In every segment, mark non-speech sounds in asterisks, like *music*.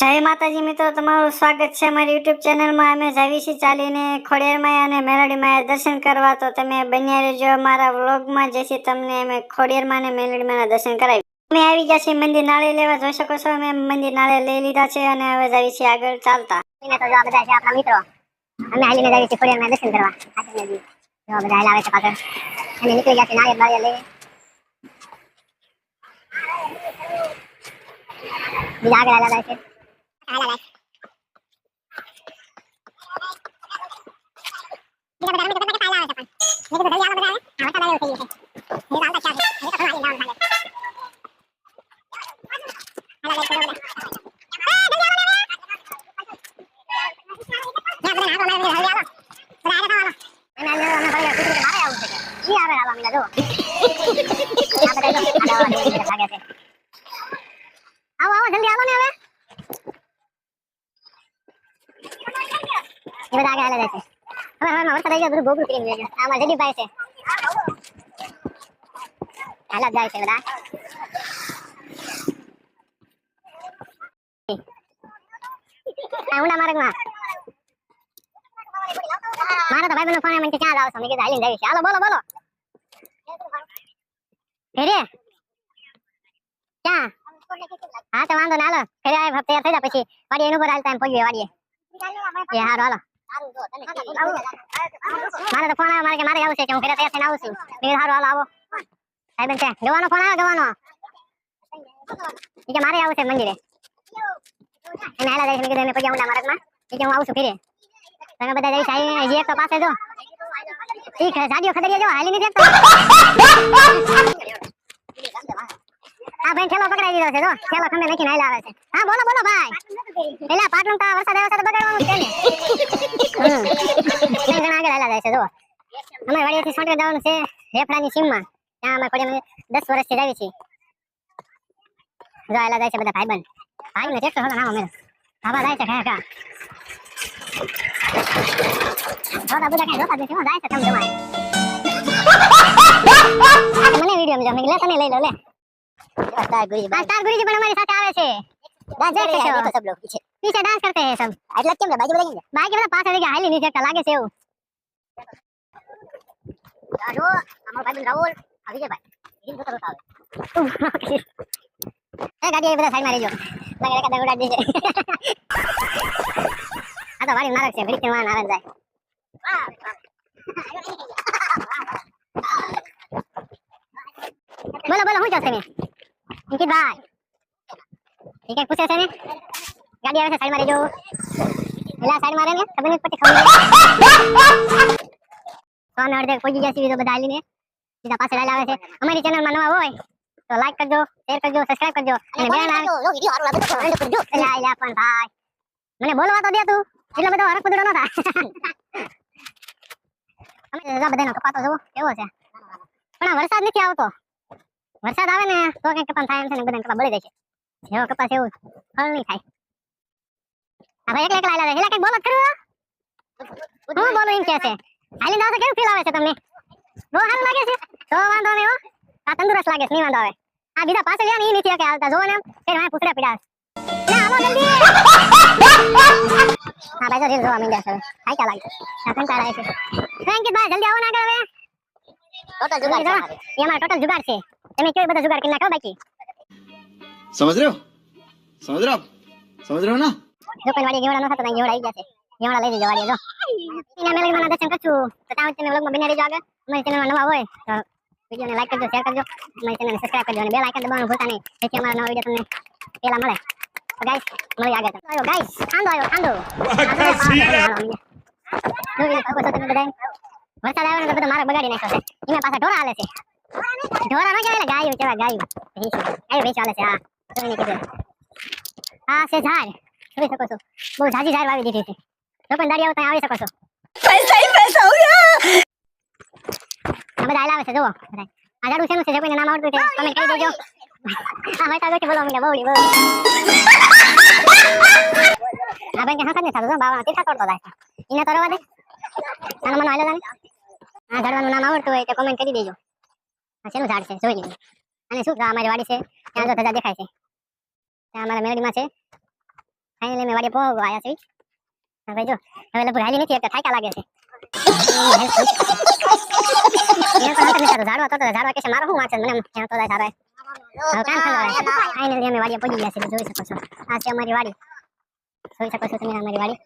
જય માતાજી મિત્રો, તમારું સ્વાગત છે અમારી યુટ્યુબ ચેનલમાં અમે જાવીશી ચાલીને ખોડિયારમાં અને મેલડીમાં દર્શન કરવા. તો તમે બન્યા રહેજો અમારા વ્લોગમાં. જેથી તમને અમે ખોડિયારમાં અને મેલડીમાં દર્શન કરાવી અમે આવી ગયા છીએ મંદિર નાળે લેવા. જોઈ શકો છો, અમે મંદિર નાળે લઈ લીધા છે અને હવે જાવી છીએ આગળ ચાલતા. મિત્રો. અમે હાલીને જઈએ છીએ ખોડિયારમાં દર્શન કરવા. બધા આવે છે પાછળ. અને નીકળી ગયા છે નાળે લઈને બીજા આગળ આવેલા છે. હાલ્યા જાય બીજા બધા અમે તો બધા હાલ્યા આવે છે પણ મેં કીધું જલ્દી આવો બધા આવે આ વરસાદ આવ્યો થઈ ગયો છે એ તો આવતા ચાલશે એ તો ઘણા હાલી જવાનું થાય હાલ્યા જાય છે બધા આવો આવો જલ્દી આવો ને હવે બધા આગળ હાલે છે હવે હવે વરસાદ આવી ગયો બધું ગોગરું કરી ગયું મારા જડીભાઈ છે. હાલા જાય છે બધા. આ ઊંડા માર્ગમાં. મારા તો ભાઈબંધનો ફોન મને ક્યાં જાવ છો? મેં કીધું, હાલીને જઈશ. હાલો, બોલો બોલો. ઘરે? ક્યાં? હા, તો વાંધો ના હાલો. ઘરે આય તૈયાર થઈ જા, પછી વાડીએ એનું પર હાલતા એમ પહોંચીએ વાડીએ. એ, હારું, હાલો. મારે તો ફોન આવ્યો મારે કે મારે આવું છે કે હું ઘરે તૈયાર થઈને આવું છું. મેં સારું હાલ, આવો. સાહેબ છે ગવાનો ફોન આવ્યો ગવાનો કે મારે આવું છે મંદિરે. એને હાલા જઈશ મેં કીધું અમે પગ્યા ઊંડા હું આવું છું ઘરે તમે બધા જઈશ આવી હજી એક તો પાસે જો. ઠીક છે જાડીઓ જો, હાલી નથી હા ભાઈ ઠેલો પકડાઈ દીધો છે જો. ઠેલો ખંડે નાખીને હાલ્યા આવે છે. હા બોલો બોલો ભાઈ. એલા પાટલું તા વરસાદ આવ્યો તો બગાડવાનું છે ને. *laughs* ત્રણ જણા આગળ હાલ્યા જાય છે જો. અમારે વાડીએથી સોંટે જવાનું છે રેફડાની સીમમાં. ત્યાં અમે કોડિયામાં દસ વર્ષથી જાવી છીએ. જો હાલ્યા જાય છે બધા ભાઈબંધ. ભાઈ ને ટ્રેક્ટર હતો નામ અમે બાબા જાય છે ખા ખા જોતા બધા કઈ જોતા નથી હું. જાય છે તમે જમાય. *laughs* મને વીડિયો માં લે તને લઈ લો લે. पास्टार गुरुजी पास्टार गुरुजी पण हमारे साथ आवे छे। डांस करते हैं हैं सब लोग पीछे। पीछे डांस करते हैं सब। आज लग के बाजी बोलेंगे बाजी बोला पास आएगा हाली नीचे का लागे से हो आजो हमारा भाई राहुल अभी भाई। दिन तो बताओ *laughs* ए गाड़ी इधर साइड मारियो जो। लग रहा *laughs* तो है उड़ा दीजिए हाँ तो वाली नारक से बड़ी किनवा नारक जाए बोलो बोलो हूँ जाते हैं અંકિતભાઈ ઠીક હે પૂછે છે ને? ગાડી આવે છે સાઈડમાં રહેજો. એલા સાઈડમાં રહે ને તમને પછી ખબર સોન અડધે પહોંચી જશે વિડિયો બધા હાલીને સીધા પાછળ હાલ આવે છે. અમારી ચેનલમાં નવા હોય તો લાઈક કરજો શેર કરજો સબસ્ક્રાઇબ કરજો. અને બેલ આવે લો વિડિયો સારું લાગે તો કમેન્ટ કરજો. એલા એલા પણ ભાઈ. મને બોલવા તો દે તું. એટલો બધો હરક પદડો ન અમે બધા બધાનો કપાતો જોવો કેવો છે? પણ આ વરસાદ નથી આવતો. વરસાદ આવે ને તો કઈ કપાન થાય એમ છે ને બધા કપા બળી જશે જેવો કપાસ એવું ફળ નહીં થાય. આ ભાઈ એકલા એકલા આલા એલા કઈ બોલો જ હું. બોલું એમ કે છે? હાલી દાવ કેવું ફીલ આવે છે તમને? બહુ સારું લાગે છે? તો વાંધો નહીં હો. આ તંદુરસ્ત લાગે છે નહીં વાંધો આવે. આ બીજા પાસે ગયા ને એ નથી કે હાલતા. જોવો ને એમ કે મારે પૂછડા પીડા ના આવો જલ્દી. હા ભાઈ જો રીલ જોવા માંડ્યા છે હાઈ કા લાગે છે? કંટાળા આવે છે. થેન્ક યુ ભાઈ જલ્દી આવો ને આગળ હવે. ટોટલ જુગાડ છે એમાં ટોટલ જુગાડ છે. તમે કયો બધા જુગાડ કરી નાખો બાકી સમજ રહ્યો સમજ રહ્યો સમજ રહ્યો ના દુકાન વાળી જેવડા ન થતો નહીં જેવડા આવી જશે જેવડા લઈ જવા દેજો ઇના મેલે મને દર્શન કરશું તો તાવ તમે વ્લોગમાં બની રહેજો આગળ મારી ચેનલ નવા હોય તો વિડિયોને લાઈક કરજો શેર કરજો મારી ચેનલને સબસ્ક્રાઇબ કરજો અને બેલ આઇકન દબાવવાનું ભૂલતા નહીં જેથી અમારા નવા વિડિયો તમને પહેલા મળે તો ગાઈસ મળી આગળ આવ્યો ગાઈસ આંધો આવ્યો આંધો વરસાદ આવ્યો ને તો બધો મારા બગાડી નાખ્યો છે એના પાછા ઢોળા હાલે છે ઢોરા ન કહેવાય ગાયું કહેવાય ગાયું. ગાયું ચાલે છે હા. જોઈને કીધું. હા છે ઝાડ જોઈ શકો છો. બહુ ઝાજી ઝાડ વાવી દીધી છે. તો પણ દાડી ત્યાં આવી શકો છો. પૈસા પૈસા ઉયા બધા આવે છે જુઓ. આ ઝાડું શેનું છે? જે કોઈને નામ આવડતું હોય કમેન્ટ કરી દેજો. હા મેં કાગળ બોલો મને બહુ બહુ આ બેન કે હા કને સારું બાવા તીઠા કરતો જાય. એને તો દે. આનો મને હાલો જાને આ ઝાડવાનું નામ આવડતું હોય તો કમેન્ટ કરી દેજો. શેનું ઝાડ છે? જોઈ લીધું અને શું? અમારી વાડી છે. ત્યાં જો ધજા દેખાય છે. ત્યાં અમારા મેળડીમાં છે. ફાઇનલી મેં વાડી પહોંચવા આવ્યા છે ભાઈ, જો. હવે લગભગ હાલી નથી એકતા થાકા લાગે છે. મારો શું વાંચે મને અમે વાડીએ પહોંચી જોઈ શકો છો. અમારી વાડી. જોઈ શકો છો તમે અમારી વાડી.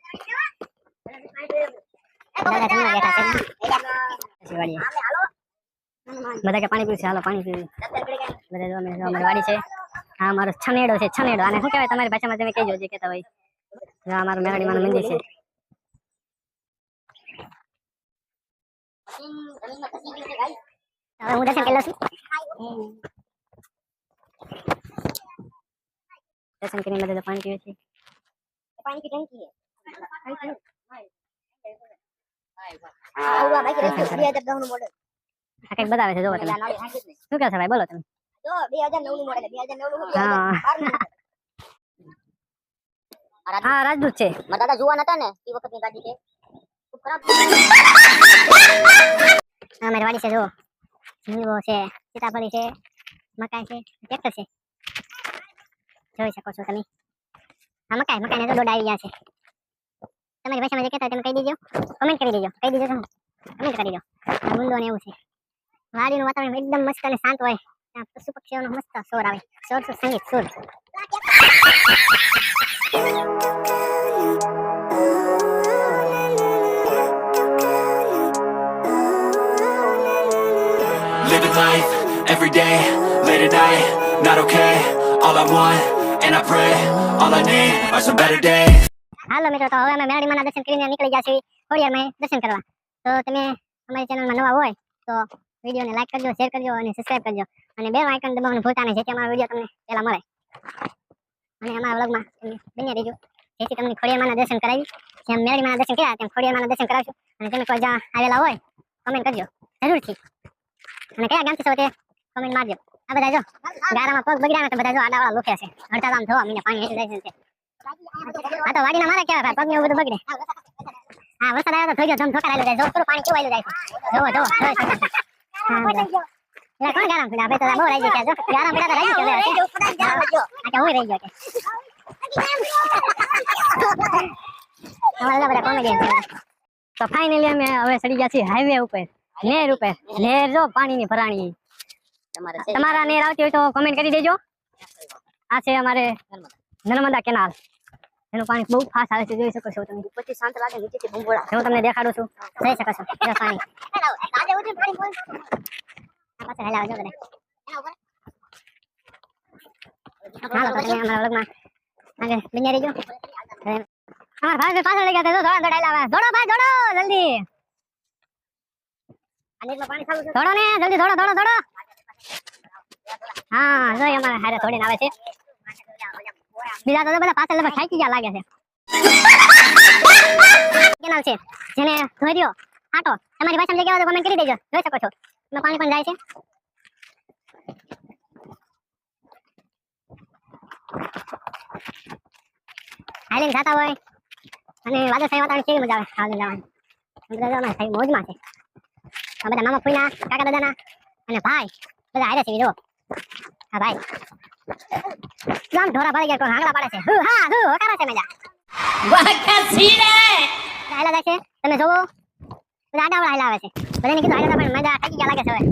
બધા કે પાણી પીવું હાલો પાણી પીવું બધા છે. હા મારો છનેડો છે છનેડો આને શું કહેવાય? તમારી ભાષામાં તમે કહેજો જે કહેતા હોય. હા અમારું મેરાડીમાનું મંદિર છે. હું દર્શન કરીને પાણી પીવે છે. આ કંઈક બતાવે છે જોવો તમે. શું કહો છો ભાઈ? બોલો તમે. જો 2009 નું મોડેલ 2009 નું હા. *laughs* હા રાજદૂત છે. મારા દાદા જુવાન હતા ને એ વખતની ગાડી છે ખૂબ ખરાબ હા મારી છે જો. જીવો છે સીતાફળી છે મકાઈ છે ટ્રેક્ટર છે. જોઈ શકો છો તમે. આ મકાઈ મકાઈને તો દોડ આવી ગયા છે. તમારી ભાષામાં જે કહેતા તમે કહી દેજો. કમેન્ટ કરી દેજો. કહી દેજો તમે. કમેન્ટ કરી દેજો આ ગુંદો ને એવું છે. વાડીનું વાતાવરણ એકદમ મસ્ત અને શાંત હોય ત્યાં પશુ પક્ષીઓનો મસ્ત શોર આવે શોર સુર સંગીત સુર Living life every day, late at night, not okay. All I want, and I pray, all I need are some better days. હાલો મિત્રો તો હવે અમે મેરડીમાંના દર્શન કરીને નીકળી ગયા છીએ ખોડિયારમાં દર્શન કરવા તો તમે અમારી ચેનલમાં નવા હોય તો વિડીયોને લાઈક કરજો શેર કરજો અને સબસ્ક્રાઇબ કરજો. અને બે આઇકન દબાવવાનું ભૂલતા નહીં, જેથી અમારો વીડિયો તમને પહેલા મળે. અને અમારા વ્લોગમાં બન્યા રહેજો. જેથી તમને ખોડિયામાંના દર્શન કરાવી, જેમ મેરડીમાંના દર્શન કર્યા, તેમ ખોડિયામાંના દર્શન કરાવશું અને તમે કોઈ જ્યાં આવેલા હોય કમેન્ટ કરજો. જરૂરથી. અને કયા ગામથી છો તે કમેન્ટ મારજો. આ બધા જો, ગારામાં પગ બગડ્યા તો બધા જો આડાવાળા લોખ્યા છે. હડતા આમ જોવા મને પાણી હેઠળ જાય છે. આ તો વાડીના મારા કેવા ભાઈ, પગને એવું બધું બગડે. હા, વરસાદ આવ્યો તો થઈ ગયો ધમ લાગ્યો જાય. જો પૂરું પાણી કેવાયેલું જાય જોવો જોવો. એટલે કોણ ગારામ પીડા ભાઈ તો બહુ રહી ગયા જો. ગારામ પીડા તો રહી ગયો આ કે હું રહી ગયો કે. અમારે તો બધા કોમેડી તો ફાઇનલી અમે હવે ચડી ગયા છીએ હાઈવે ઉપર. નેર ઉપર. નેર જો પાણીની ભરાણી. તમારે તમારા નેર આવતી હોય તો કમેન્ટ કરી દેજો. આ છે અમારે નર્મદા કેનાલ. એનું પાણી બહુ ફાસ્ટ આવે છે, જોઈ શકો છો તમે. પછી શાંત લાગે, નીચેથી ભૂંગોળા. હું તમને દેખાડું છું, જોઈ શકો છો, એનું પાણી. આવે છે. બીજા તો બધા પાછળ લગભગ થાકી ગયા લાગે છે. કેનાલ છે? જેને ધોર્યો આટો તમારી ભાષામાં જગ્યા હોય તો કમેન્ટ કરી દેજો. જોઈ શકો છો. એમાં પાણી પણ જાય છે. હાલીને જાતા હોય. અને વાદળછાયું વાતાવરણ કેવી મજા આવે? હાલીને જવાની મોજમાં છે. બધા મામા ફૂઈના, કાકા દાદાના, અને ભાઈ. બધા હારે છે જો હા, ભાઈ. જો ઢોરા ભરી ગયા કોણ હાંગલા પાડે છે. હુ હા હુ હોકારા છે મજા. હાલા જાય છે. તમે જોવો. બધા આડા હાલા આવે છે. બધાને કીધું હાલા પણ મજા થાકી ગયા લાગે છે હવે.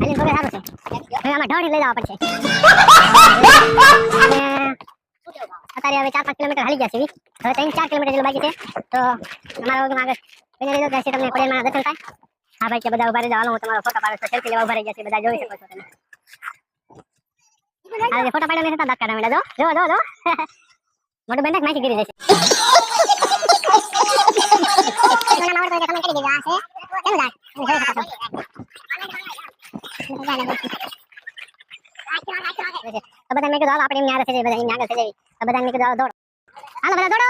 હાલીને થોડું સારું છે. હવે આમાં ઢોરી લઈ જવા પડશે. *laughs* અત્યારે હવે ચાર પાંચ કિલોમીટર હાલી ગયા છે. હવે ત્રણ ચાર કિલોમીટર જેટલું બાકી છે. તો અમારા વગરમાં આગળ બની રહી જાય છે તમને ખોડિયારમાં દર્શન થાય. હા ભાઈ કે બધા ઊભા રહી હાલો હું તમારો ફોટો પાડું છું. સેલ્ફી લેવા ઊભા રહી ગયા છે. બધા જોઈ શકો છો તમે. આ જે ફોટો પાડ્યો મેં હતા દાખલા મેળા જો જો જો જો મોટું બેન્ડ માહિતી ગીરી જશે મને ના આવડતું હોય તો comment કરી દેજો આ છે કેમ લાગ તમે જોઈ શકો છો તો બધા મેં કીધું હાલો આપણે એમની આગળ થઈ જઈએ બધા એમની આગળ થઈ જઈએ તો બધા મેં કીધું હાલો દોડો હાલો બધા દોડો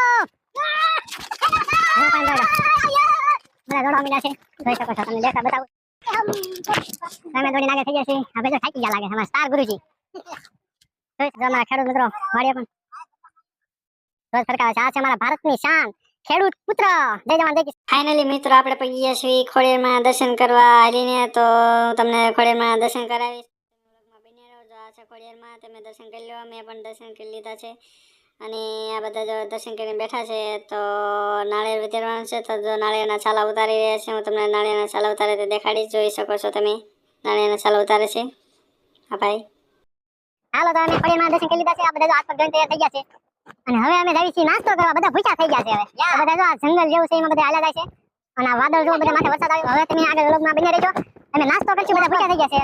હું પણ દોડો બધા દોડવા મીડા છે જોઈ શકો છો તમને દેખા બતાવું તમે દોડીને આગળ થઈ ગયા છે હવે તો થાકી ગયા લાગે છે અમારા સ્ટાર ગુરુજી દર્શન કરવા હાલીને. તો તમને ખોડિયારમાં દર્શન તમે દર્શન કરી લો. મેં પણ દર્શન કરી લીધા છે. અને આ બધા જો દર્શન કરીને બેઠા છે, તો નાળિયેર વિતરવાનું છે. તો જો નાળિયેરના છાલા ઉતારી રહ્યા છે. હું તમને નાળિયેરના છાલા ઉતારે તે દેખાડી જોઈ શકો છો તમે. નાળિયેરના છાલા ઉતારે છે. હા, ભાઈ. હાલો તો અમે ખોડિયારમાં દર્શન કરી લીધા છે. આ બધા જો હાથ પગ ધોઈને તૈયાર થઈ ગયા છે. અને હવે અમે જાવી છીએ નાસ્તો કરવા. બધા ભૂખ્યા થઈ ગયા છે હવે. આ બધા જો આ જંગલ જેવું છે એમાં બધા હાલ્યા જાય છે. અને આ વાદળ જો બધા માથે વરસાદ આવ્યો. હવે તમે આગળ વ્લોગમાં બની રહેજો. અમે નાસ્તો કરશું બધા ભૂખ્યા થઈ ગયા છે.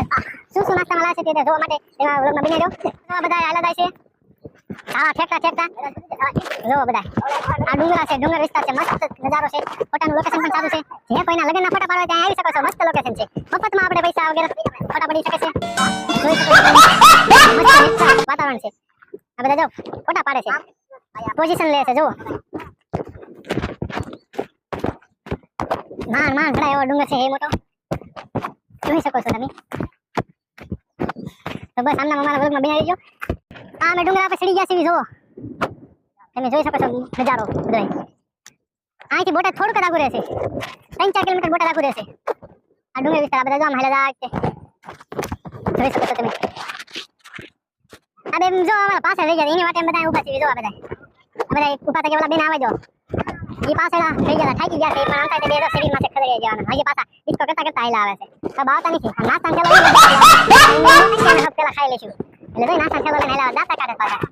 શું શું નાસ્તામાં લાવે છે તે જોવા માટે. તેમાં વ્લોગમાં બની રહેજો બધા હાલ્યા જાય છે. ખાવા ઠેકતા ઠેકતા જોવો બધા. આ ડુંગરા છે, ડુંગર વિસ્તાર છે, મસ્ત નજારો છે. ફોટાનું લોકેશન પણ સારું છે. જે કોઈના લગ્નના ફોટા પાડવા ત્યાં આવી શકો છો, મસ્ત લોકેશન છે. મફતમાં આપણે પૈસા વગેરે ફોટા પડી શકે છે. વાતાવરણ છે. આ બધા જો, ફોટા પાડે છે. પોઝિશન લે છે, જુઓ. માન માન, ઘણા એવો ડુંગર છે, એ મોટો. જોઈ શકો છો તમે. તો બસ, આમના અમારા વર્ગમાં બેસી રહીજો આ મે ડુંગરા પર ચડી ગયા છીએ જુઓ. તમે જોઈ શકો છો નજારો બધાય. અહીંથી બોટાદ થોડુંક જ રહેશે. ત્રણ ચાર કિલોમીટર બોટાદ આગું રહેશે. આ ડુંગર વિસ્તાર બધા જો આમ જાય છે જોઈ શકો છો તમે. આ જો અમારા પાસે રહી ગયા એની માટે બધા ઊભા છીએ જો આ બધા બધા ઊભા ગયા ઓલા બેન આવે જો. એ પાછળ થઈ ગયા થાકી ગયા છે પણ આમ થાય બે રસ શરીરમાં છે ખરી જવાના. હજી પાછા ડિસ્કો કરતા કરતા આયલા આવે છે. આ બાવતા નથી નાસ્તા પેલા ખાઈ લઈશું. એટલે ભાઈ નાસ્તા ચાલો લઈને આયલા દાતા કાઢે પાછા.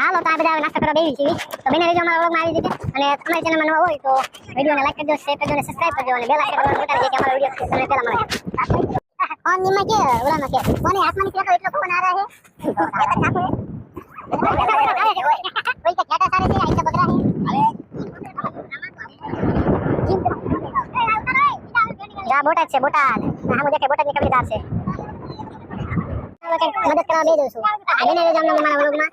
હાલો તો આ બધા નાસ્તો કરવા બેસી છીએ. તો બને રહેજો અમારા વ્લોગમાં આવી રીતે. અને અમારી ચેનલમાં નવા હોય તો વિડીયોને લાઈક કરજો શેર કરજો અને સબસ્ક્રાઇબ કરજો. અને બેલ આઇકન બટન કે અમારો વીડિયો તમને પહેલા મળે ઓન નિમા કે ઓલામાં કે. કોને હાથમાં નીકળે તો એટલો ફોન આ રહે તો જા બોટાદ છે બોટાદ. હા મુજે કે બોટાદની કબીરદાર છે. મદદ કરવા બે દઉં છું બેને રહેજો અમને મારા વ્લોગમાં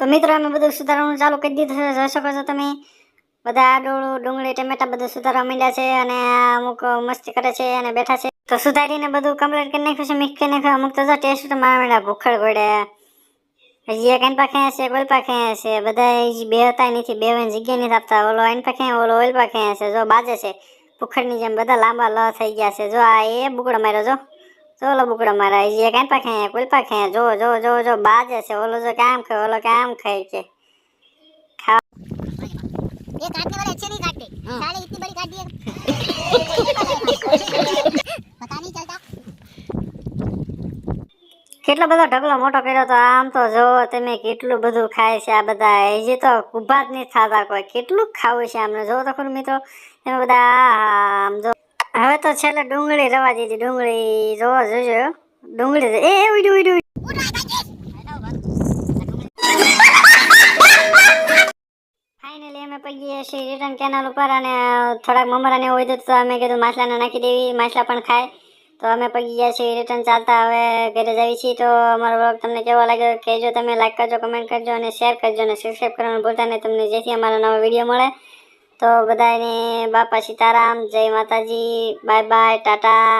તો મિત્રો અમે બધું સુધારવાનું ચાલુ કરી દીધું છે. જોઈ શકો છો તમે, બધા આડોળું, ડુંગળી, ટમેટા બધું સુધારવા માંડ્યા છે અને અમુક મસ્તી કરે છે અને બેઠા છે. તો સુધારીને બધું કમ્પ્લીટ કરી નાખ્યું છે મિક્સ કરી નાખ્યું અમુક તો ટેસ્ટ તો મારા માંડ્યા ભૂખડ પડે હજી એક એનપા ખેંચે છે ઓલ પાખે છે. બધા હજી બેહતા નથી બે જગ્યા નથી આપતા. ઓલો એન પાખે ઓલો ઓલ પાખે છે. જો બાજે છે. ભૂખડની જેમ બધા લાંબા લ થઈ ગયા છે જો આ એ બુકડો માર્યો જો જો ઓલો બુકડો મારા હજી એક એનપા ખેંચે ગોલપા ખેંચે જો જો જો જો બાજે છે ઓલો જો કામ ખાય ઓલો કામ ખાય છે ये काटने वाले अच्छे नहीं काटते साले इतनी बड़ी काट दिए पता नहीं चलता કેટલો બધો ઢગલો મોટો કર્યો તો આમ તો જો તમે કેટલું બધું ખાય છે આ બધા હજી તો ઊભા જ નહીં થતા કોઈ કેટલું ખાવું છે આમને જો તો ખરું મિત્રો તમે બધા આમ જો હવે તો છેલ્લે ડુંગળી રવા દીધી. ડુંગળી જોવા જોજો. ડુંગળી એ ઉડ્યું ઉડ્યું ફાઇનલી અમે પગીએ છીએ રિટર્ન કેનાલ ઉપર અને થોડાક મમરાને એવું હોય તો અમે કીધું માછલાને નાખી દેવી માછલા પણ ખાય. તો અમે પગી ગયા છીએ રિટર્ન ચાલતા હવે ઘરે જઈએ છીએ. તો અમારો બ્લોગ તમને કેવો લાગ્યો કહેજો તમે લાઈક કરજો કમેન્ટ કરજો અને શેર કરજો અને સબસ્ક્રાઈબ કરવાનું ભૂલતા નહીં. તમને જેથી અમારો નવો વીડિયો મળે. તો બધાને બાપા સીતારામ જય માતાજી બાય બાય ટાટા.